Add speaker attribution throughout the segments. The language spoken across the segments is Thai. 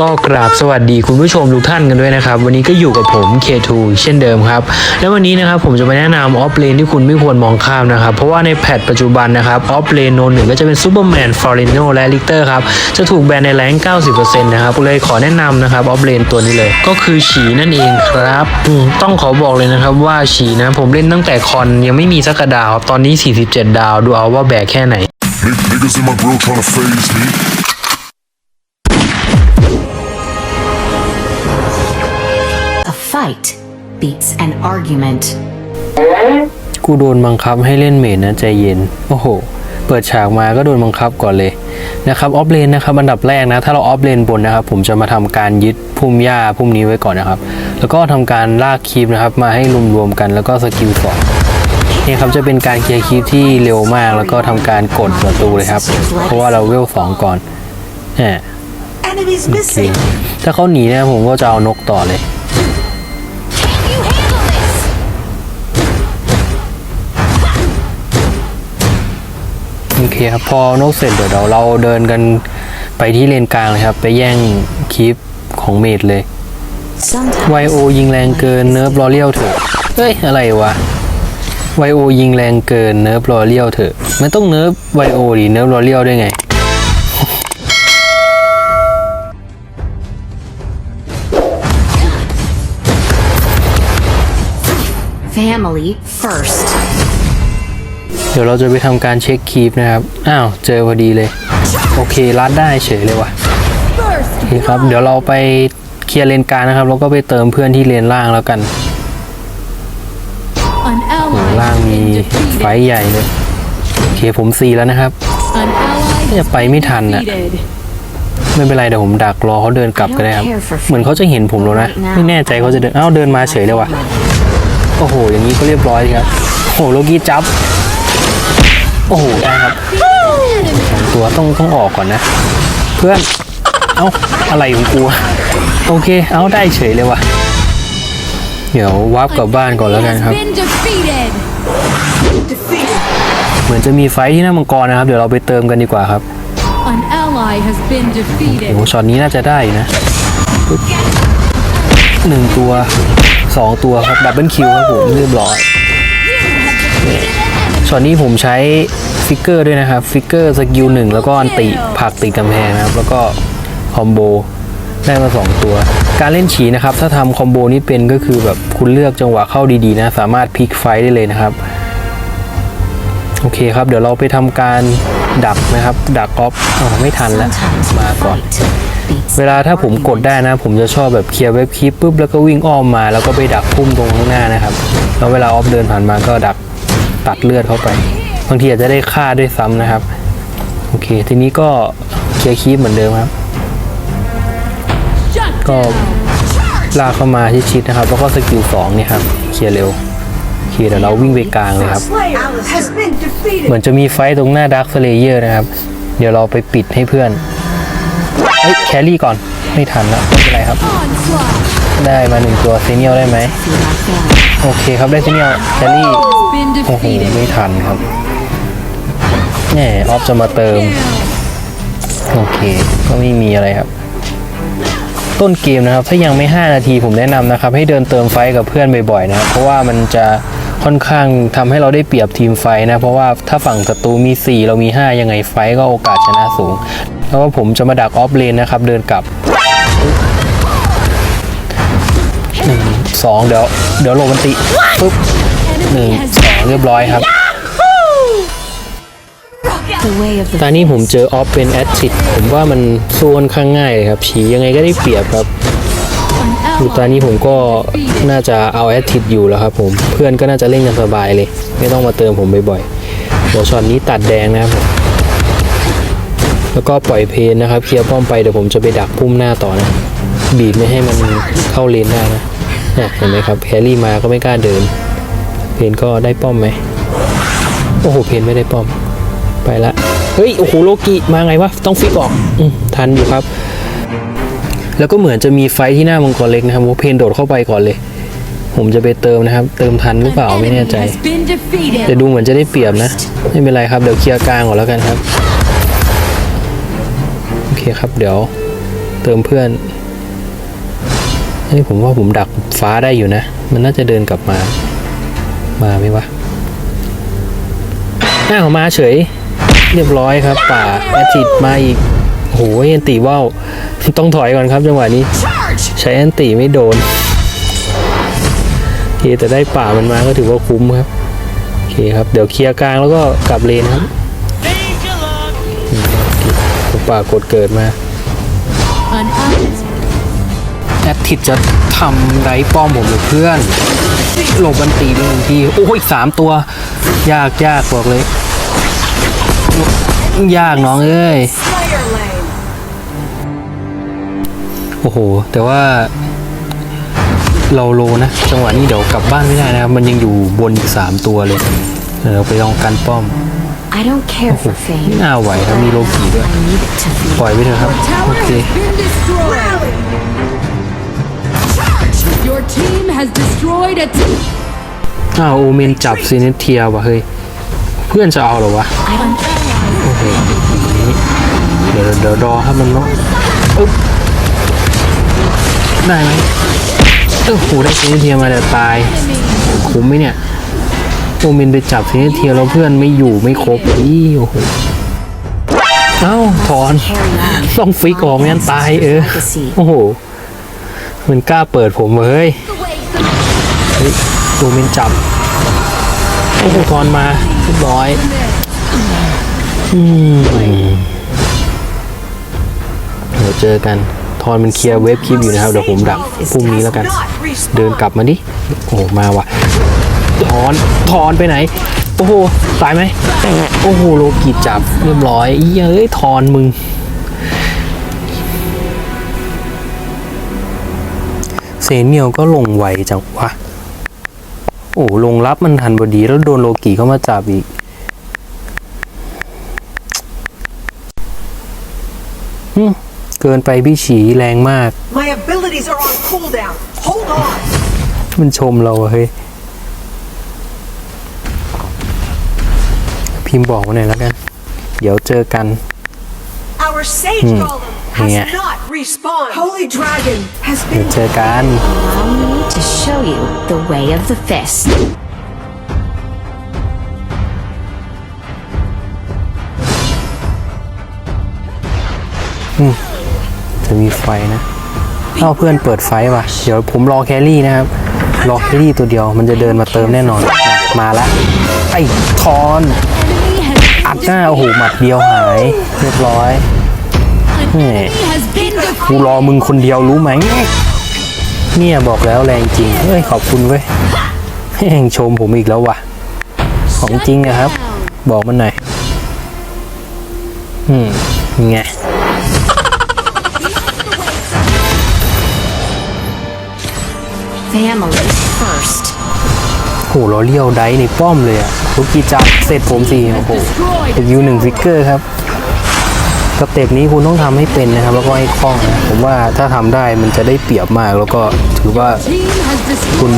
Speaker 1: ก็กราบสวัสดีคุณผู้ชมทุกท่านกันด้วยนะครับ วันนี้ก็อยู่กับผม K2 เช่นเดิมครับ แล้ววันนี้นะครับผมจะมาแนะนำออฟเลนที่คุณไม่ควรมองข้ามนะครับ เพราะว่าในแพทปัจจุบันนะครับออฟเลนโนหนึ่งก็จะเป็นซูเปอร์แมนฟอร์เรโนและลิกเตอร์ครับ จะถูกแบนในแรง90%นะครับเลยขอแนะนำนะครับออฟเลนตัวนี้เลย ก็คือฉีนั่นเองครับต้องขอบอกเลยนะครับว่าฉีนะผมเล่นตั้งแต่คอนยังไม่มีสักกระดาวตอนนี้ 47 ดาวดูเอาว่าแบกแค่ไหน
Speaker 2: Niggas in my grill tryna phase me.
Speaker 3: Fight beats an argument.
Speaker 1: กูโดนบังคับให้เล่นเมดนะใจเย็น โอ้โห เปิดฉากมาก็โดนบังคับก่อนเลยนะครับออฟเลนนะครับอันดับแรกนะ ถ้าเราออฟเลนบนนะครับ ผมจะมาทำการยึดพุ่มหญ้าพุ่มนี้ไว้ก่อนนะครับ แล้วก็ทำการลากคีบนะครับ มาให้รวมๆกันแล้วก็สกิลสองนี่ครับจะเป็นการเคลียร์คีบที่เร็วมาก แล้วก็ทำการกดประตูเลยครับ เพราะว่าเราเวลสองก่อนแหม
Speaker 3: Enemies
Speaker 1: โอเคถ้าเขาหนีเนะผมก็จะเอานกต่อเลย โอเคครับ พอนกเสร็จเดี๋ยวเราเดินกันไปที่เลนกลางเลยครับ ไปแย่งคลิปของเมดเลยไวโอยิงแรงเกินเนิร์ฟรอเลียวเถอะเฮ้ย อะไรวะไวโอยิงแรงเกินเนิร์ฟรอเลียวเถอะไม่ต้องเนิร์ฟไวโอดิเนิร์ฟรอเลียวได้ไง
Speaker 3: family first.
Speaker 1: เดี๋ยวเราจะไปทำการเช็คคีปนะครับ อ้าว เจอพอดีเลย โอเครัดได้เฉยเลยว่ะโอเคครับ เดี๋ยวเราไปเคลียร์เลนกลางนะครับ แล้วก็ไปเติมเพื่อนที่เลนล่างแล้วกันล่างมีไฟใหญ่เลย โอเคผมซีแล้วนะครับจะไปไม่ทัน
Speaker 4: been
Speaker 1: น่ะไม่เป็นไรเดี๋ยวผมดักรอเขาเดินกลับก็ได้ครับ เหมือนเขาจะเห็นผมแล้วนะ ไม่แน่ใจเขาจะเดินอ้าวเดินมาเฉยเลยว่ะ โอ้โห อย่างนี้ก็เรียบร้อยครับโอ้โหโลกี้จับ โอ้โหได้ครับสองตัวต้องต้องออกก่อนนะ เพื่อน เอ้าอะไรของกูอะโอเค เอ้าได้เฉยเลยว่ะ เดี๋ยววาร์ปกลับบ้านก่อนแล้วกันครับ
Speaker 4: Has been defeated.
Speaker 1: เหมือนจะมีไฟท์ที่หน้ามังกรนะครับ เดี๋ยวเราไปเติมกันดีกว่าครับ
Speaker 4: An ally has been
Speaker 1: โอ้
Speaker 4: defeated.
Speaker 1: โหช็อตนี้น่าจะได้อยู่นะปึ๊บหนึ่งตัวสองตัวครับดับเบิลคิวครับผมเรียบร้อย ช็อตนี้ผมใช้ฟิกเกอร์ด้วยนะครับฟิกเกอร์สกิลหนึ่งแล้วก็อันติผลักติดกำแพงนะครับ แล้วก็คอมโบได้มา 2 ตัว การเล่นฉีนะครับ ถ้าทำคอมโบนี้เป็นก็คือแบบคุณเลือกจังหวะเข้าดีๆนะ สามารถพลิกไฟต์ได้เลยนะครับ โอเคครับ เดี๋ยวเราไปทำการดักนะครับ ดักออฟอ๋อไม่ทันแล้ว
Speaker 3: Sometimes
Speaker 1: มาก่อน
Speaker 3: fight beats
Speaker 1: เวลาถ้าผมกดได้นะ ผมจะชอบแบบเคลียร์เว็บคลิปปุ๊บแล้วก็วิ่งอ้อมมา แล้วก็ไปดักพุ่มตรงข้างหน้านะครับ แล้วเวลาออฟเดินผ่านมาก็ดัก ตัดเลือดเข้าไป บางทีอาจจะได้ฆ่าด้วยซ้ำนะครับ โอเค ทีนี้ก็เคลียร์คลิปเหมือนเดิมครับ ก็ลากเข้ามาที่ชิดนะครับ แล้วก็สกิลสองเนี่ยครับ เคลียร์เร็วโอเคเดี๋ยวเราวิ่งไปกลางเลยครับ เหมือนจะมีไฟตรงหน้าดักสเลเยอร์นะครับ เดี๋ยวเราไปปิดให้เพื่อนเอ้ยแครี่ก่อนไม่ทันแล้วไม่เป็นไรครับ ได้มาหนึ่งตัวเซเนียลได้ไหมโอเคครับได้เซเนียลแครี่ โอ้โห ไม่ทันครับแหมออฟจะมาเติม โอเค ก็ไม่มีอะไรครับ ต้นเกมนะครับ ถ้ายังไม่ 5 นาทีผมแนะนำนะครับ ให้เดินเติมไฟกับเพื่อนบ่อยๆนะครับ เพราะว่ามันจะค่อนข้างทำให้เราได้เปรียบทีมไฟนะ เพราะว่าถ้าฝั่งศัตรูมี 4 เรามี 5 ยังไงไฟก็โอกาสชนะสูง แล้วก็ผมจะมาดักออฟเลนนะครับ เดินกลับหนึ่งสองเดี๋ยว เดี๋ยวโรมันติปุ๊บ หนึ่งสองเรียบร้อยครับ
Speaker 3: The way of the
Speaker 1: ตอนนี้ผมเจอออฟเป็นแอดชิดผมว่ามันสู้ค่อนข้างง่ายเลยครับฉียังไงก็ได้เปรียบครับ
Speaker 4: An
Speaker 1: คือตอน
Speaker 4: ally
Speaker 1: นี้ผมก็น่าจะเอาแอดทิดอยู่แล้วครับผมเพื่อนก็น่าจะเล่นกันสบายเลย ไม่ต้องมาเติมผมบ่อยๆเดี๋ยวช็อตนี้ตัดแดงนะครับผมแล้วก็ปล่อยเพนนะครับเคลียร์ป้อมไปเดี๋ยวผมจะไปดักพุ่มหน้าต่อนะบีบไม่ให้มันเข้าเลนได้นะเนี่ยเห็นไหมครับแฮร์รี่มาก็ไม่กล้าเดิน เพนก็ได้ป้อมไหมโอ้โหเพนไม่ได้ป้อม ไปละเฮ้ยโอ้โหโลกิมาไงวะต้องฟิกออกอมทันอยู่ครับ แล้วก็เหมือนจะมีไฟท์ที่หน้ามังกรเล็กนะครับว่าเพนโดดเข้าไปก่อนเลย ผมจะไปเติมนะครับ เติมทันหรือเปล่า
Speaker 4: An
Speaker 1: ไม่แน่
Speaker 4: enemy
Speaker 1: ใจ
Speaker 4: has been defeated.
Speaker 1: แต่ดูเหมือนจะได้เปรียบนะ ไม่เป็นไรครับเดี๋ยวเคลียร์กลางก่อนแล้วกันครับโอเคครับเดี๋ยวเติมเพื่อนเฮ้ยผมว่าผมดักฟ้าได้อยู่นะ มันน่าจะเดินกลับมา มาไหมวะอ้าวมาเฉย เรียบร้อยครับ ป่าแอตติดมาอีกโอ้โหแอนตีว่าวต้องถอยก่อนครับจังหวะนี้
Speaker 4: Charge!
Speaker 1: ใช้แอนตีไม่โดนโอเคแต่ได้ป่ามันมาก็ถือว่าคุ้มครับโอเคครับเดี๋ยวเคลียร์กลางแล้วก็กลับเลนครับอืมโอเคป่ากดเกิดมา
Speaker 4: An ally
Speaker 1: แอดทิดจะทำไรป้อมผมหรือเพื่อน หลบบันตีไปหนึ่งที โอ้ยสามตัว ยากยากบอกเลย ยากน้องเอ้ย
Speaker 5: Slayer Lane.
Speaker 1: โอ้โห แต่ว่า เราโลนะ จังหวะนี้เดี๋ยวกลับบ้านไม่ได้นะครับมันยังอยู่บนอีกสามตัวเลย เดี๋ยวเราไปลองกันป้อม
Speaker 3: I don't care for
Speaker 1: ไม่
Speaker 3: fame.
Speaker 1: น่าไหวครับมีโลกีด้วย
Speaker 3: I need it to
Speaker 1: ปล่อยไปเถอะครับ โอ
Speaker 4: tower
Speaker 1: เค
Speaker 4: has destroyed a t-
Speaker 1: อ้าวโอเมนจับซีเนเทียว่ะเฮ้ย เพื่อนจะเอาเหรอวะโอเคเดี๋ยวเดี๋ยวรอครับมันเนาะอึ๊บได้ไหมเออโหได้ซีเนเทียมาแต่ตาย คุ้มไหมเนี่ย โอเมนไปจับซีเนเทียแล้วเพื่อนไม่อยู่ไม่ครบอีโอ้โหเอ้าถอน ต้องฟิกออกไม่งั้นตายเออ โอ้โห มันกล้าเปิดผมเหรอเฮ้ย ฮ้ยโอเมนจับโอ้โหถอนมาเรียบร้อยอืมเดี๋ยวเจอกันทอนมันเคลียร์เว็บคลิปอยู่นะครับเดี๋ยวผมดักพรุ่งนี้แล้วกัน เดินกลับมาดิโอ้มาว่ะถอนถอนไปไหน โอ้โหตายไหมโอ้โหโลกิจับเรียบร้อยอีเอ้ยถอนมึงเซเนียลก็ลงไวจังวะ โอ้ลงรับมันทันพอดีแล้วโดนโลกิเข้ามาจับอีกอืมเกินไปพี่ฉีแรงมาก
Speaker 5: My abilities are on cooldown. Hold on.
Speaker 1: มันชมเราอะเฮ้ย พิมพ์บอกมาหน่อยแล้วกัน เดี๋ยวเจอกัน
Speaker 5: Our sage golem has
Speaker 1: Yeah.
Speaker 5: not respawned. Holy dragon has
Speaker 1: เดี๋ยว
Speaker 5: been
Speaker 1: เจอกัน
Speaker 3: Allow me to show you the way of the fist.
Speaker 1: จะมีไฟนะเอ้าเพื่อนเปิดไฟว่ะ เดี๋ยวผมรอแครี่นะครับ รอแครี่ตัวเดียวมันจะเดินมาเติมแน่นอนอะมาละ ไอ้ทอน
Speaker 4: enemy has
Speaker 1: อัดหน้าโอ้โหหมัดเดียวหาย เรียบร้อย กู
Speaker 4: defeated.
Speaker 1: รอมึงคนเดียวรู้ไหม เนี่ยบอกแล้วแรงจริง เฮ้ยขอบคุณเว้ยแม่งชมผมอีกแล้วว่ะของจริงนะครับ บอกมันหน่อย อืมไง
Speaker 3: Family first.
Speaker 1: โหเราเลี้ยวได้ในป้อมเลยอะทุกกีจับเสร็จผมสี่โอ้โห
Speaker 4: Destroyed
Speaker 1: อีกยูหนึ่งฟิกเกอร์ครับ สเต็ปนี้คุณต้องทำให้เป็นนะครับ แล้วก็ให้คล่องนะผมว่าถ้าทำได้มันจะได้เปรียบมาก แล้วก็ถือว่าคุณ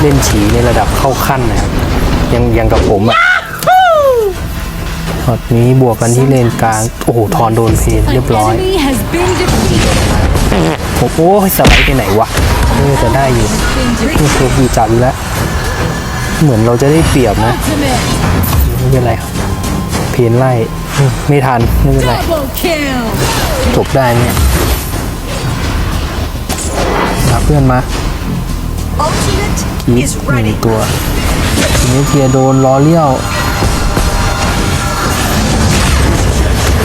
Speaker 1: เล่นฉีในระดับเข้าขั้นนะครับยังยังกับผมอะตอนนี้บวกกันที่เลนกลาง โอ้โห ทอนโดนเพนเรียบร้อย โอ้โหสไลด์ไปไหนวะเออจะได้อยู่
Speaker 4: Been
Speaker 1: นี่ตัวกีจับอีกแล้ว เหมือนเราจะได้เปรียบนะ ไม่เป็นไรครับ เพนไล่ ไม่ทันไม่เป็นไรจบได้เนี่ยมาเพื่อนมา
Speaker 5: ultimate
Speaker 1: คี
Speaker 5: is
Speaker 1: หนึ่งตัวทีนี้เทียโดนล้อเลี้ยว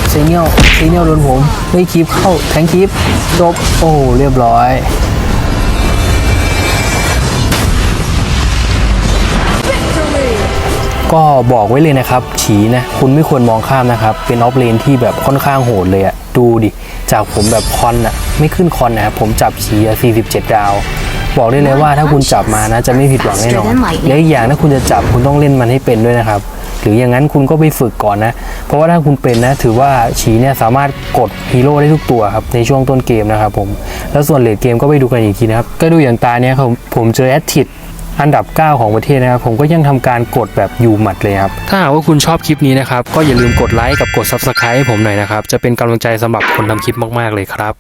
Speaker 1: เซเนียลเซเนียลโดนผมเฮ้ยคลิปเข้าแทงคลิปจบโอ้เรียบร้อย ก็บอกไว้เลยนะครับ ฉีนะคุณไม่ควรมองข้ามนะครับ เป็นออฟเลนที่แบบค่อนข้างโหดเลยอะดูดิ จากผมแบบคอนอะไม่ขึ้นคอนนะครับผมจับฉีอะ47 ดาว บอกได้เลยว่าถ้าคุณจับมานะจะไม่ผิดหวังแน่นอนและอีกอย่างถ้าคุณจะจับคุณต้องเล่นมันให้เป็นด้วยนะครับหรืออย่างนั้นคุณก็ไปฝึกก่อนนะ เพราะว่าถ้าคุณเป็นนะ ถือว่าฉีเนี่ยสามารถกดฮีโร่ได้ทุกตัวครับ ในช่วงต้นเกมนะครับผม แล้วส่วนเลดเกมก็ไปดูกันอีกทีนะครับ ก็ดูอย่างตาเนี่ยครับผมเจอแอดทิด อันดับ 9 ของประเทศนะครับ ผมก็ยังทำการกดแบบยูหมัดเลยครับ ถ้าหากว่าคุณชอบคลิปนี้นะครับ ก็อย่าลืมกดไลค์กับกด Subscribe ให้ผมหน่อยนะครับ จะเป็นกำลังใจสำหรับคนทำคลิปมากๆเลยครับ